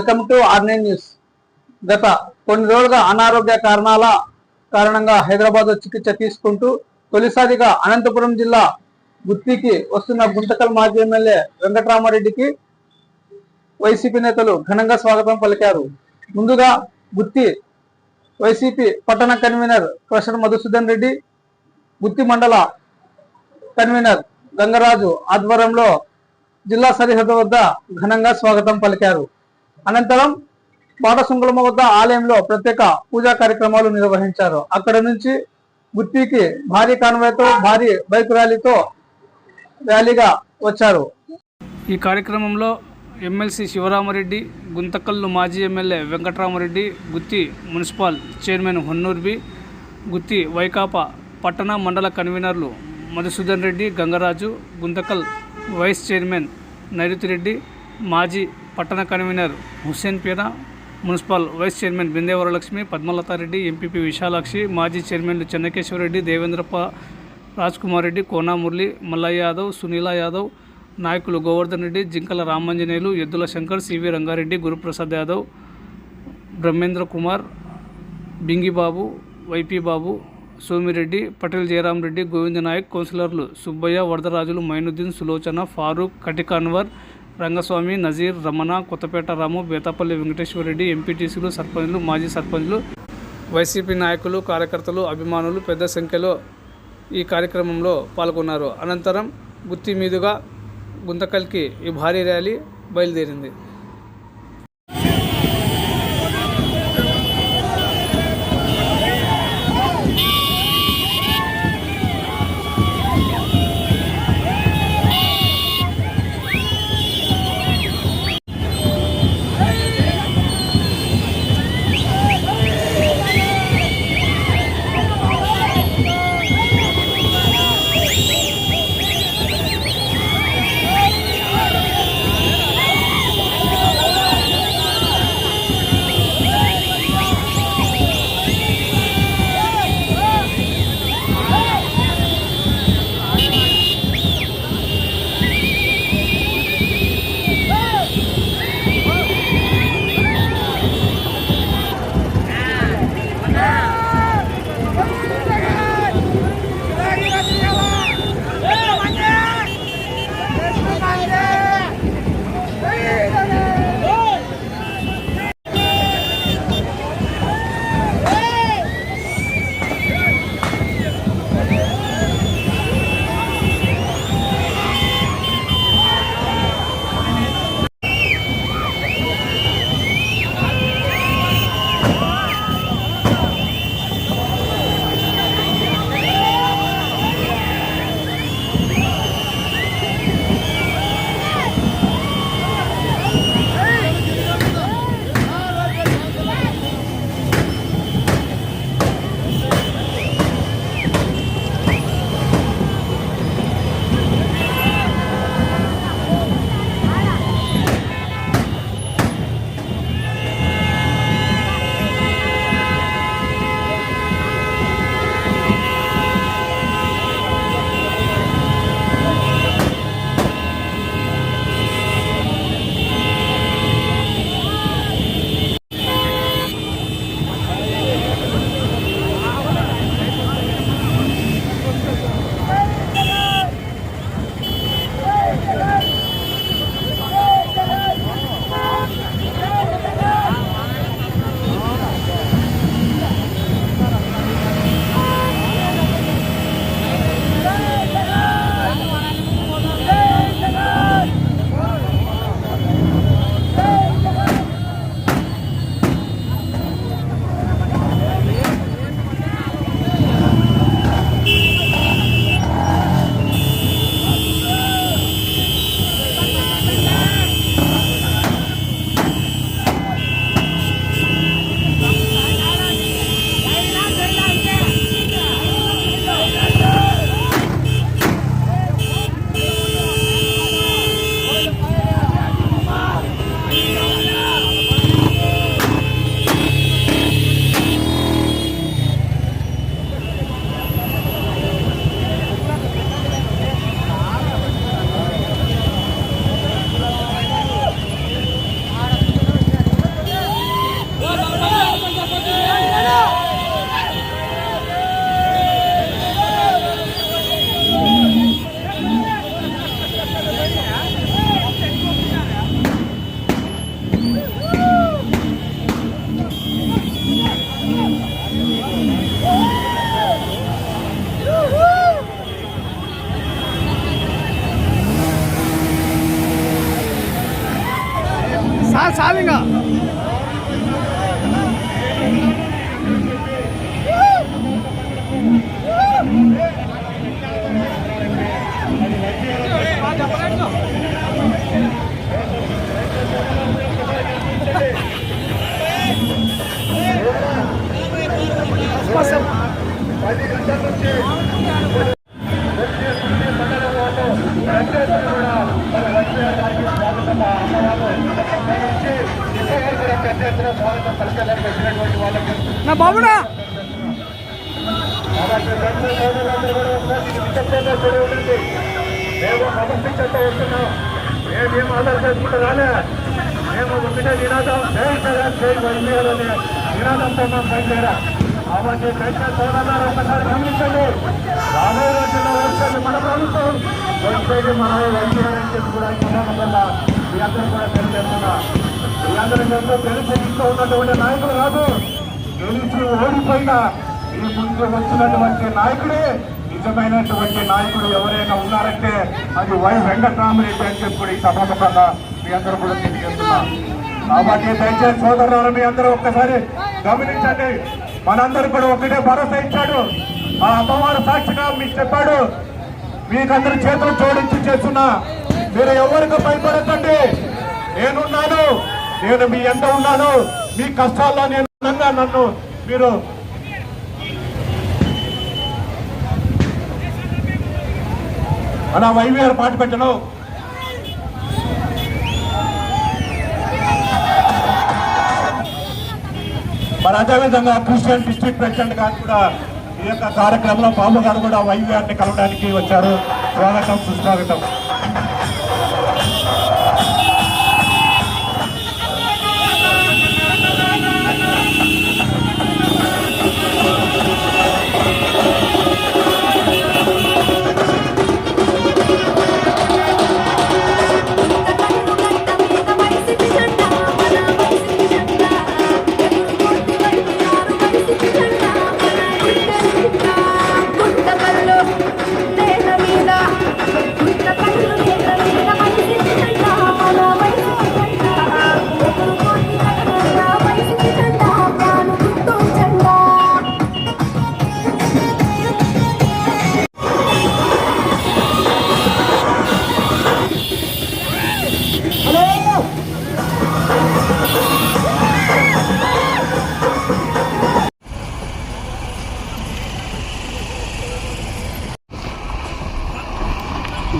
Welcome to ఆర్నైన్ news. గత కొన్ని రోజులుగా అనారోగ్య కారణాల కారణంగా హైదరాబాద్ చికిత్స తీసుకుంటూ తొలిసారిగా అనంతపురం జిల్లా గుత్తికి వస్తున్న గుంతకల్ మాజీ ఎమ్మెల్యే వెంకటరామారెడ్డికి వైసీపీ నేతలు ఘనంగా స్వాగతం పలికారు. ముందుగా గుత్తి వైసీపీ పట్టణ కన్వీనర్ ప్రొఫెసర్ మధుసూదన్ రెడ్డి గుత్తి మండల కన్వీనర్ గంగరాజు ఆధ్వర్యంలో జిల్లా సరిహద్దు వద్ద ఘనంగా స్వాగతం పలికారు. అనంతరం బాటసుంకులమ్మ వద్ద ఆలయంలో ప్రత్యేక పూజా కార్యక్రమాలు నిర్వహించారు. అక్కడ నుంచి గుత్తికి భారీ కాన్వాయ్తో భారీ బైక్ ర్యాలీతో ర్యాలీగా వచ్చారు. ఈ కార్యక్రమంలో ఎమ్మెల్సీ శివరామరెడ్డి గుంతకల్లు మాజీ MLA Venkatarama Reddy Gutti municipal chairman Honnurbi Gutti Vaikapa పట్టణ మండల కన్వీనర్లు మధుసూదన్ రెడ్డి గంగరాజు గుంతకల్ వైస్ చైర్మన్ నైరుతి రెడ్డి మాజీ పట్టణ convener Hussain Peera municipal vice chairman Bindevaralakshmi Padmalatha Reddy MPP Visalakshi మాజీ చైర్మన్లు చెన్నకేశ్వరరెడ్డి దేవేంద్రప్ప రాజ్కుమార్ రెడ్డి కోనా మురళి మల్లయ్య యాదవ్ సునీల యాదవ్ నాయకులు గోవర్ధన్ రెడ్డి జింకల రామాంజనేయులు ఎద్దుల శంకర్ సివి రంగారెడ్డి గురుప్రసాద్ యాదవ్ బ్రహ్మేంద్ర కుమార్ బింగిబాబు వైపీ బాబు సోమిరెడ్డి పటేల్ జయరాం రెడ్డి గోవింద నాయక్ కౌన్సిలర్లు సుబ్బయ్య వరదరాజులు మైనుద్దీన్ సులోచన ఫారూక్ కటికాన్వర్ రంగస్వామి నజీర్ రమణ కొత్తపేట రాము బేతాపల్లి వెంకటేశ్వరరెడ్డి ఎంపీటీసీలు సర్పంచ్లు మాజీ సర్పంచ్లు వైసీపీ నాయకులు కార్యకర్తలు అభిమానులు పెద్ద సంఖ్యలో ఈ కార్యక్రమంలో పాల్గొన్నారు. అనంతరం గుత్తి మీదుగా గుంతకల్కి ఈ భారీ ర్యాలీ బయలుదేరింది. 다 사는가? Passa. Vai ter que andar no నా బాబునా మేము సమర్పించట్టు వస్తున్నాం మేము ఆధార్ చేసుకుంటూ రాలే మేము ఒకటే నినాదం చేయాలని నినాదంతో మేము బయలుదేరా కాబట్టి దయచేసి సోదరులారా ఒకసారి గమనించండి రాబోయే రోజుల్లో వచ్చేది మన ప్రభుత్వం వచ్చేది మన వైద్యాలని చెప్పి కూడా ఈ సందర్భంగా మీ అందరూ కూడా తెలియజేస్తున్నా. మీ అందరూ ఎంతో తెలిసి ఉన్నటువంటి నాయకులు రాదు గెలిచి ఓడిపోయిన ఈ ముందు వచ్చినటువంటి నాయకుడే నిజమైనటువంటి నాయకుడు ఎవరైనా ఉన్నారంటే అది వై వెంకటరామరెడ్డి అని చెప్పి కూడా ఈ సభాముఖంగా మీ అందరూ కూడా తెలియజేస్తున్నా. కాబట్టి దయచేసి సోదరులారా మీ అందరూ ఒక్కసారి గమనించండి. మనందరూ కూడా ఒకటే భరోసా ఇచ్చాడు. ఆ అమ్మవారు సాక్షిగా మీకు చెప్పాడు. మీకందరి చేతులు జోడించి చేస్తున్నా. మీరు ఎవరికి భయపడకండి. నేనున్నాను. నేను మీ ఎంత ఉన్నాను. మీ కష్టాల్లో నేను నన్ను మీరు మన వైవిఆర్ పాట పెట్టడం మరి అదేవిధంగా క్రిస్టియన్ డిస్ట్రిక్ట్ ప్రెసిడెంట్ గారు కూడా ఈ యొక్క కార్యక్రమంలో బాబు గారు కూడా వైవిఆర్ని కలవడానికి వచ్చారు. స్వాగతం సుస్వాగతం.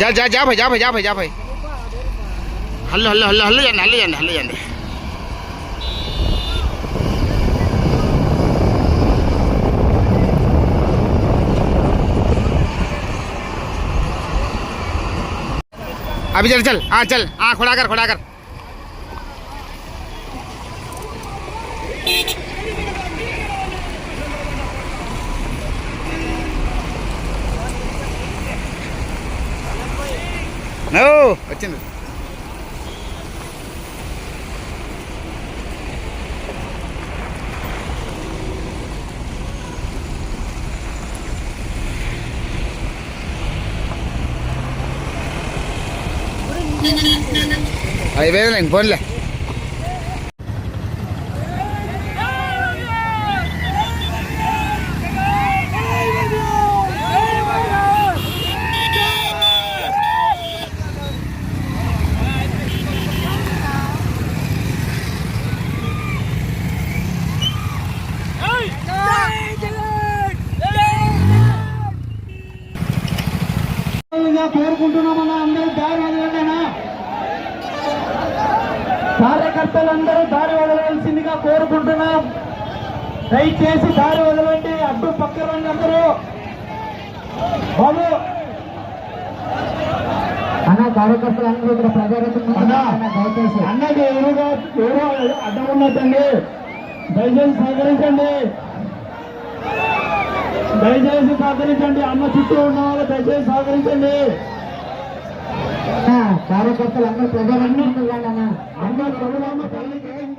जा जा जा भाई जा भाई जा भाई जा भाई। हल्लो हल्लो हल्लो हल्लो जाने हल्लो जाने हल्लो जाने। अभी चल चल हाँ चल हाँ खुड़ा कर खुड़ा कर। నో వచ్చింది అయిపోయింది ఇంక ఫోన్లే కోరుకుంటున్నామన్నా అందరూ దారి వదలండినా కార్యకర్తలందరూ దారి వదలవలసిందిగా కోరుకుంటున్నాం. దయచేసి దారి వదలండి. అడ్డు పక్క రండి అందరూ. బాబు. అన్న కార్యకర్తలందరూ ఇక్కడ ప్రజారథం దయచేసి. అన్నకి ఎవరుగా ఎవరో అడ్డం ఉన్నదండి దయచేసి సహకరించండి. దయచేసి సహకరించండి అన్న చుట్టూ ఉన్న వాళ్ళు దయచేసి సహకరించండి. కార్యకర్తలు అందరూ అన్న. అందరూ ప్రభుత్వం